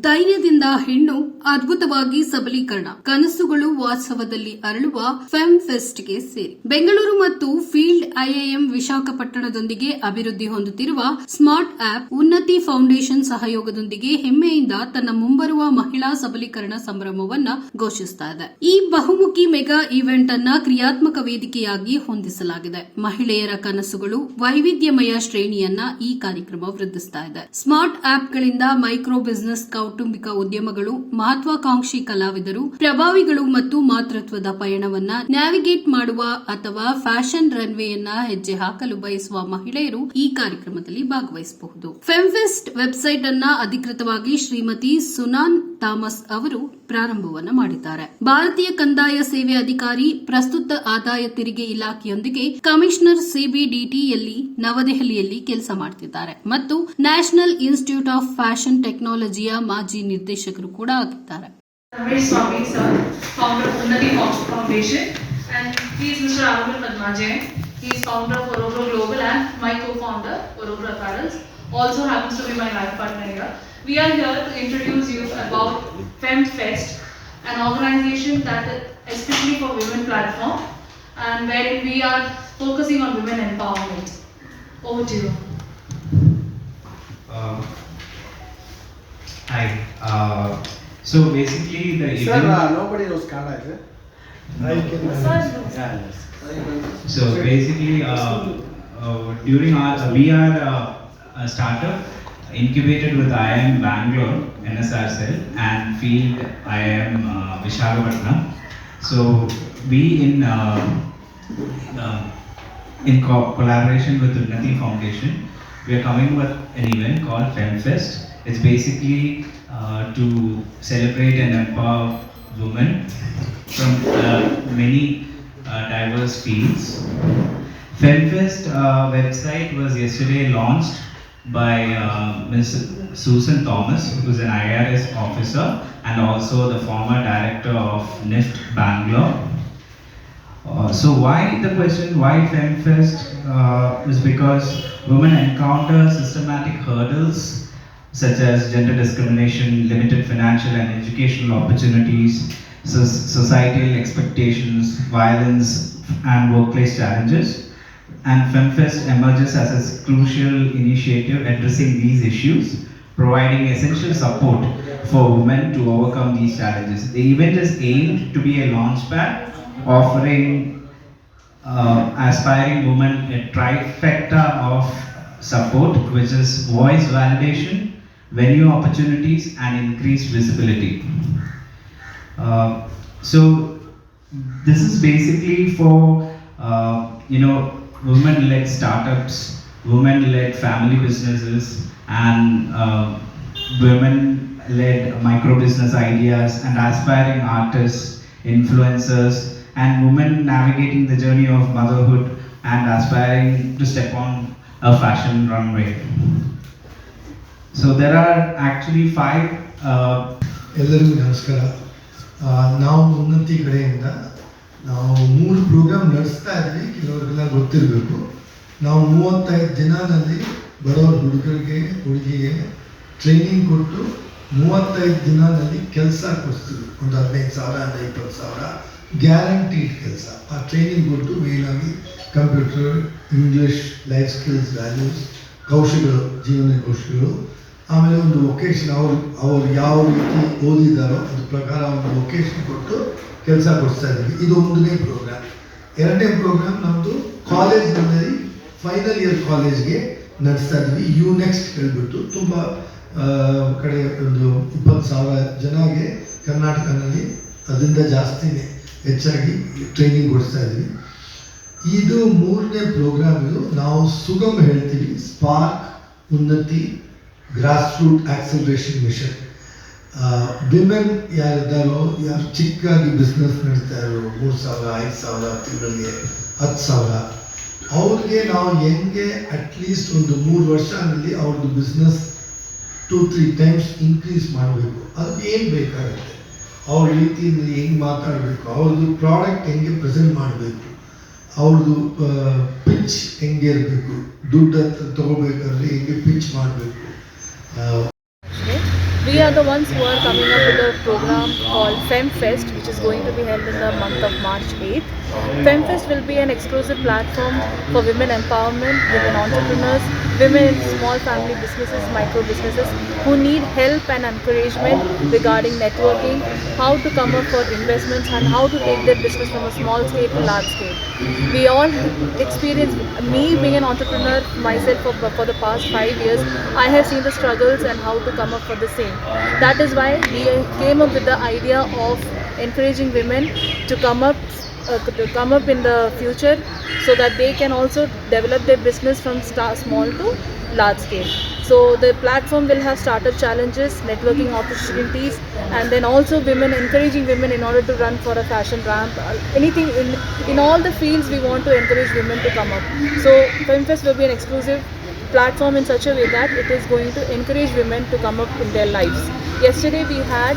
ಧೈರ್ಯದಿಂದ ಹೆಣ್ಣು ಅದ್ಭುತವಾಗಿ ಸಬಲೀಕರಣ. ಕನಸುಗಳು ವಾಸ್ತವದಲ್ಲಿ ಅರಳುವ ಫೆಮ್ ಫೆಸ್ಟ್ಗೆ ಸೇರಿ. ಬೆಂಗಳೂರು ಮತ್ತು ಫೀಲ್ಡ್ ಐಐಎಂ ವಿಶಾಖಪಟ್ಟಣದೊಂದಿಗೆ ಅಭಿವೃದ್ಧಿ ಹೊಂದುತ್ತಿರುವ ಸ್ಮಾರ್ಟ್ ಆಪ್ ಉನ್ನತಿ ಫೌಂಡೇಶನ್ ಸಹಯೋಗದೊಂದಿಗೆ ಹೆಮ್ಮೆಯಿಂದ ತನ್ನ ಮುಂಬರುವ ಮಹಿಳಾ ಸಬಲೀಕರಣ ಸಂಭ್ರಮವನ್ನ ಘೋಷಿಸ್ತಾ ಇದೆ. ಈ ಬಹುಮುಖಿ ಮೆಗಾ ಇವೆಂಟ್ ಅನ್ನ ಕ್ರಿಯಾತ್ಮಕ ವೇದಿಕೆಯಾಗಿ ಹೊಂದಿಸಲಾಗಿದೆ. ಮಹಿಳೆಯರ ಕನಸುಗಳು ವೈವಿಧ್ಯಮಯ ಶ್ರೇಣಿಯನ್ನ ಈ ಕಾರ್ಯಕ್ರಮ ವೃದ್ಧಿಸ್ತಾ ಇದೆ. ಸ್ಮಾರ್ಟ್ ಆಪ್ಗಳಿಂದ ಮೈಕ್ರೋ ಬಿಸಿನೆಸ್ ಕೌಟುಂಬಿಕ ಉದ್ಯಮಗಳು, ಮಹತ್ವಾಕಾಂಕ್ಷಿ ಕಲಾವಿದರು, ಪ್ರಭಾವಿಗಳು ಮತ್ತು ಮಾತೃತ್ವದ ಪಯಣವನ್ನ ನ್ಯಾವಿಗೇಟ್ ಮಾಡುವ ಅಥವಾ ಫ್ಯಾಷನ್ ರನ್ವೇಯನ್ನ ಹೆಜ್ಜೆ ಹಾಕಲು ಬಯಸುವ ಮಹಿಳೆಯರು ಈ ಕಾರ್ಯಕ್ರಮದಲ್ಲಿ ಭಾಗವಹಿಸಬಹುದು. ಫೆಮ್ಫೆಸ್ಟ್ ವೆಬ್ಸೈಟ್ ಅನ್ನ ಅಧಿಕೃತವಾಗಿ ಶ್ರೀಮತಿ ಸುನಾನ್ ಥಾಮಸ್ ಅವರು ಪ್ರಾರಂಭವನ್ನ ಮಾಡಿದ್ದಾರೆ. ಭಾರತೀಯ ಕಂದಾಯ ಸೇವೆ ಅಧಿಕಾರಿ, ಪ್ರಸ್ತುತ ಆದಾಯ ತೆರಿಗೆ ಇಲಾಖೆಯೊಂದಿಗೆ ಕಮಿಷನರ್ ಸಿಬಿಡಿಟಿಯಲ್ಲಿ ನವದೆಹಲಿಯಲ್ಲಿ ಕೆಲಸ ಮಾಡುತ್ತಿದ್ದಾರೆ ಮತ್ತು ನ್ಯಾಷನಲ್ ಇನ್ಸ್ಟಿಟ್ಯೂಟ್ ಆಫ್ ಫ್ಯಾಷನ್ ಟೆಕ್ನಾಲಜಿಯ ಮಾಜಿ ನಿರ್ದೇಶಕರು ಕೂಡ ಆಗಿದ್ದಾರೆ Ramesh Swami, sir, founder of Unnati Foundation, and he is Mr. Arvind Padmaje. He is founder of Orobro Global and my co-founder, Orobro Apparels. Also happens to be my life partner here. We are here to introduce you about FemFest, an organization that is especially for women platform, and wherein we are focusing on women empowerment. Over to you. Uh, Hi. Uh, So basically, the Sir, event. uh, nobody knows Kannada, is it? No. Yeah, yes. So basically, uh, uh, during our, uh, we are uh, a startup incubated with IIM Bangalore, NSR cell, and Field IIM uh, Vishakhapatnam. So we in uh, uh, in co- collaboration with the Unnati Foundation, we are coming with an event called FemFest. It's basically uh, to celebrate and empower women from uh, many uh, diverse fields. FemFest uh, website was yesterday launched by uh, Ms. Susan Thomas, who's an IRS officer and also the former director of NIFT Bangalore. Uh, so why the question why FemFest uh, is because women encounter systematic hurdles such as gender discrimination, limited financial and educational opportunities, so- societal expectations, violence and workplace challenges. And FemFest emerges as a crucial initiative addressing these issues, providing essential support for women to overcome these challenges. The event is aimed to be a launchpad offering uh, aspiring women a trifecta of support, which is voice validation, venue opportunities, and increased visibility. Uh, so this is basically for uh, you know women-led startups, women-led family businesses, and uh, women-led micro-business ideas and aspiring artists, influencers, and women navigating the journey of motherhood and aspiring to step on a fashion runway. So there are actually five uh, ಎಲ್ಲರಿಗೂ ನಮಸ್ಕಾರ. ನಾವು ಉನ್ನತಿ ಕಡೆಯಿಂದ ನಾವು ಮೂರು program ನಡೆಸ್ತಾ ಇದ್ವಿ ಕೆಲವರಿಗೆಲ್ಲ ಗೊತ್ತಿರಬೇಕು. ನಾವು ಮೂವತ್ತೈದು ದಿನದಲ್ಲಿ ಬರೋ ಹುಡುಗರಿಗೆ ಹುಡುಗಿಗೆ ಟ್ರೈನಿಂಗ್ ಕೊಟ್ಟು ಮೂವತ್ತೈದು ದಿನದಲ್ಲಿ ಕೆಲಸ ಕೊಡಿಸ್ತೀವಿ. ಒಂದು ಹದಿನೈದು ಸಾವಿರ ಅಂದರೆ ಇಪ್ಪತ್ತು ಸಾವಿರ. ಗ್ಯಾರಂಟೀಡ್ ಕೆಲಸ ಆ ಟ್ರೈನಿಂಗ್ ಕೊಟ್ಟು ಮೇಲಾಗಿ computer English life skills values ಕೌಶಲ್ಯಗಳು ಜೀವನ ಕೌಶಲ್ಯಗಳು ಆಮೇಲೆ ಒಂದು ಲೊಕೇಶನ್ ಅವ್ರು ಅವ್ರು ಯಾವ ರೀತಿ ಓದಿದ್ದಾರೋ ಅದ್ರ ಪ್ರಕಾರ ಒಂದು ಲೊಕೇಶನ್ ಕೊಟ್ಟು ಕೆಲಸ ಕೊಡಿಸ್ತಾ ಇದ್ದೀವಿ. ಇದು ಒಂದನೇ ಪ್ರೋಗ್ರಾಮ್ ಎರಡನೇ ಪ್ರೋಗ್ರಾಮ್ ನಮ್ಮದು ಕಾಲೇಜ್ನಲ್ಲಿ ಫೈನಲ್ ಇಯರ್ ಕಾಲೇಜ್ಗೆ ನಡೆಸ್ತಾ ಇದ್ವಿ ಯು ನೆಕ್ಸ್ಟ್ ಹೇಳ್ಬಿಟ್ಟು ತುಂಬ ಕಡೆ ಒಂದು ಇಪ್ಪತ್ತು ಸಾವಿರ ಜನಗೆ ಕರ್ನಾಟಕದಲ್ಲಿ, ಅದರಿಂದ ಜಾಸ್ತಿನೇ. ಹೆಚ್ಚಾಗಿ ಟ್ರೈನಿಂಗ್ ಕೊಡಿಸ್ತಾ ಇದ್ದೀವಿ ಇದು ಮೂರನೇ ಪ್ರೋಗ್ರಾಮ್ ಇದು. ನಾವು ಸುಗಮ್ ಹೇಳ್ತೀವಿ. Spark Unnati grass root acceleration mission women ಯಾರಿದ್ದಾರೋ ಯಾರು ಚಿಕ್ಕಾಗಿ ಬಿಸ್ನೆಸ್ ನಡೀತಾ ಇರೋ, ಮೂರು ಸಾವಿರ, ಐದು ಸಾವಿರ, ತಿಂಗಳಿಗೆ ಹತ್ತು ಸಾವಿರ, ಅವ್ರಿಗೆ ನಾವು ಹೆಂಗೆ ಅಟ್ಲೀಸ್ಟ್ ಒಂದು ಮೂರು ವರ್ಷದಲ್ಲಿ ಅವ್ರದ್ದು business two three times increase ಮಾಡಬೇಕು. ಅದಕ್ಕೆ ಏನು ಬೇಕಾಗುತ್ತೆ? ಅವ್ರ ರೀತಿಯಲ್ಲಿ ಹೆಂಗೆ ಮಾತಾಡಬೇಕು ಅವ್ರದ್ದು ಪ್ರಾಡಕ್ಟ್ ಹೆಂಗೆ ಪ್ರೆಸೆಂಟ್ ಮಾಡಬೇಕು ಅವ್ರದ್ದು ಪಿಚ್ ಹೆಂಗೆ ಇರಬೇಕು ದುಡ್ಡು ಹತ್ರ ತೊಗೋಬೇಕಾದ್ರೆ ಹೆಂಗೆ ಪಿಚ್ ಮಾಡಬೇಕು We are the ones who are coming up with a program called FemFest, which is going to be held in the month of March 8th. FemFest will be an exclusive platform for women empowerment, women entrepreneurs, women small family businesses, micro businesses who need help and encouragement regarding networking, how to come up for investments, and how to take their business from a small scale to large scale. We all experience, me being an entrepreneur myself for, for the past five years, I have seen the struggles and how to come up for the same. That is why we came up with the idea of encouraging women to come up uh, come up in the future so that they can also develop their business from small to large scale. So the platform will have startup challenges, networking opportunities, and then also women encouraging women in order to run for a fashion ramp. uh, Anything in in all the fields we want to encourage women to come up. So FemFest will be an exclusive platform in such a way that it is going to encourage women to come up in their lives. Yesterday we had